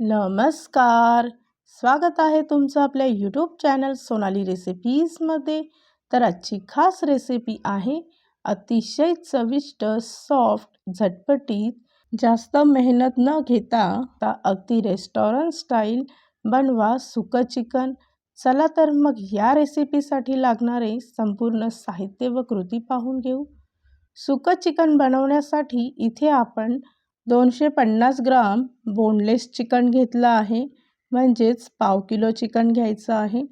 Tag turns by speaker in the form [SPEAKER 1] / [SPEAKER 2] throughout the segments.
[SPEAKER 1] नमस्कार. स्वागत आहे तुमचं आपल्या यूट्यूब चॅनल सोनाली रेसिपीजमध्ये तर आजची खास रेसिपी आहे अतिशय चविष्ट सॉफ्ट झटपटीत. जास्त मेहनत न घेता ता अगदी रेस्टॉरंट स्टाईल बनवा सुकं चिकन. चला तर मग या रेसिपीसाठी लागणारे संपूर्ण साहित्य व कृती पाहून घेऊ. सुकं चिकन बनवण्यासाठी इथे आपण दोनशे पन्नास ग्राम बोनलेस चिकन घेतलं आहे. म्हणजेच पाव किलो चिकन घ्यायचं आहे.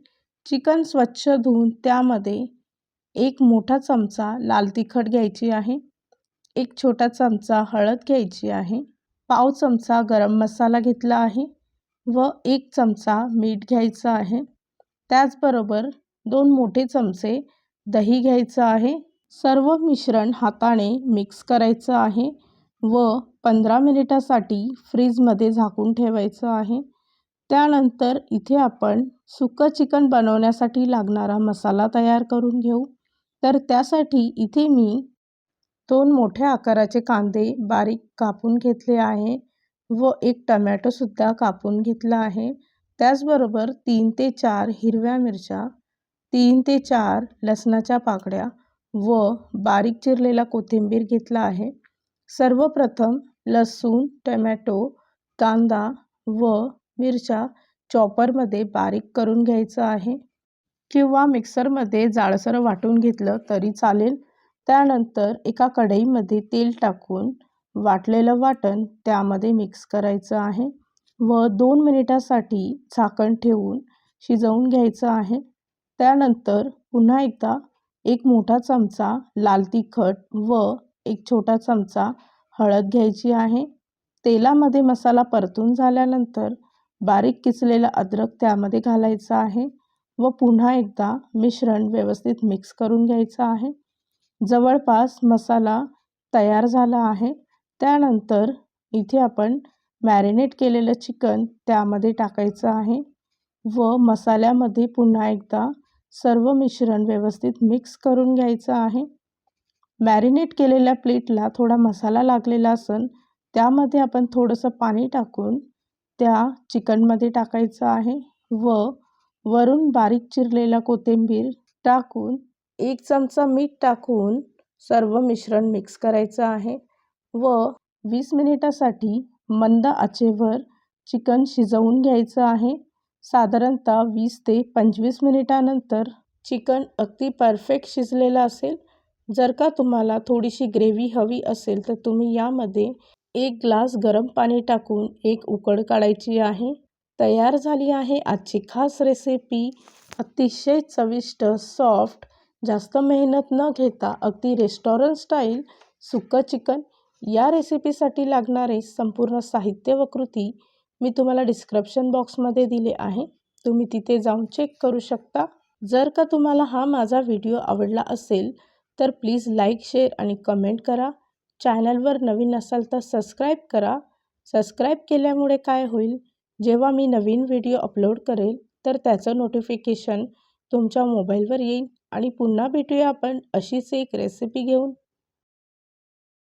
[SPEAKER 1] चिकन स्वच्छ धुवून त्यामध्ये एक मोठा चमचा लाल तिखट घ्यायची आहे. एक छोटा चमचा हळद घ्यायची आहे. पाव चमचा गरम मसाला घेतला आहे व एक चमचा मीठ घ्यायचं आहे. त्याचबरोबर दोन मोठे चमचे दही घ्यायचं आहे. सर्व मिश्रण हाताने मिक्स करायचं आहे व पंधरा मिनिटासाठी फ्रीजमध्ये झाकून ठेवायचं आहे. त्यानंतर इथे आपण सुकं चिकन बनवण्यासाठी लागणारा मसाला तयार करून घेऊ. तर त्यासाठी इथे मी दोन मोठ्या आकाराचे कांदे बारीक कापून घेतले आहे व एक टमॅटोसुद्धा कापून घेतला आहे. त्याचबरोबर तीन ते चार हिरव्या मिरच्या तीन ते चार लसणाच्या पाकड्या व बारीक चिरलेला कोथिंबीर घेतला आहे. सर्वप्रथम लसूण टमॅटो कांदा व मिरच्या चॉपरमध्ये बारीक करून घ्यायचं आहे. किंवा मिक्सरमध्ये जाळसर वाटून घेतलं तरी चालेल. त्यानंतर एका कढईमध्ये तेल टाकून वाटलेलं वाटण त्यामध्ये मिक्स करायचं आहे व दोन मिनिटासाठी झाकण ठेवून शिजवून घ्यायचं आहे. त्यानंतर पुन्हा एकदा एक मोठा चमचा लाल तिखट व एक छोटा चमचा हळद घ्यायची आहे. तेलामध्ये मसाला परतून झाल्यानंतर बारीक किसलेला अद्रक त्यामध्ये घालायचं आहे व पुन्हा एकदा मिश्रण व्यवस्थित मिक्स करून घ्यायचं आहे. जवळपास मसाला तयार झाला आहे. त्यानंतर इथे आपण मॅरिनेट केलेलं चिकन त्यामध्ये टाकायचं आहे व मसाल्यामध्ये पुन्हा एकदा सर्व मिश्रण व्यवस्थित मिक्स करून घ्यायचं आहे. मॅरिनेट केलेल्या प्लेटला थोडा मसाला लागलेला असेल त्यामध्ये आपण थोडंसं पाणी टाकून त्या चिकनमध्ये टाकायचं आहे व वरून बारीक चिरलेला कोथिंबीर टाकून एक चमचा मीठ टाकून सर्व मिश्रण मिक्स करायचं आहे व वीस मिनिटासाठी मंद आचेवर चिकन शिजवून घ्यायचं आहे. साधारणतः वीस ते पंचवीस मिनिटानंतर चिकन अगदी परफेक्ट शिजलेलं असेल जर का तुम्हाला थोडीशी ग्रेव्ही हवी असेल तर तुम्ही यामध्ये एक ग्लास गरम पाणी टाकून एक उकड काढायची आहे. तयार झाली आहे आजची खास रेसिपी अतिशय चविष्ट सॉफ्ट जास्त मेहनत न घेता अगदी रेस्टॉरंट स्टाईल सुक्कं चिकन या रेसिपीसाठी लागणारे संपूर्ण साहित्य व कृती मी तुम्हाला डिस्क्रिप्शन बॉक्समध्ये दिले आहे. तुम्ही तिथे जाऊन चेक करू शकता. जर का तुम्हाला हा माझा व्हिडिओ आवडला असेल तर प्लीज लाईक शेअर आणि कमेंट करा. चॅनलवर नवीन असाल तर सबस्क्राईब करा. सबस्क्राईब केल्यामुळे काय होईल? जेव्हा मी नवीन व्हिडिओ अपलोड करेल तर त्याचं नोटिफिकेशन तुमच्या मोबाईलवर येईल. आणि पुन्हा भेटूया आपण अशीच एक रेसिपी घेऊन.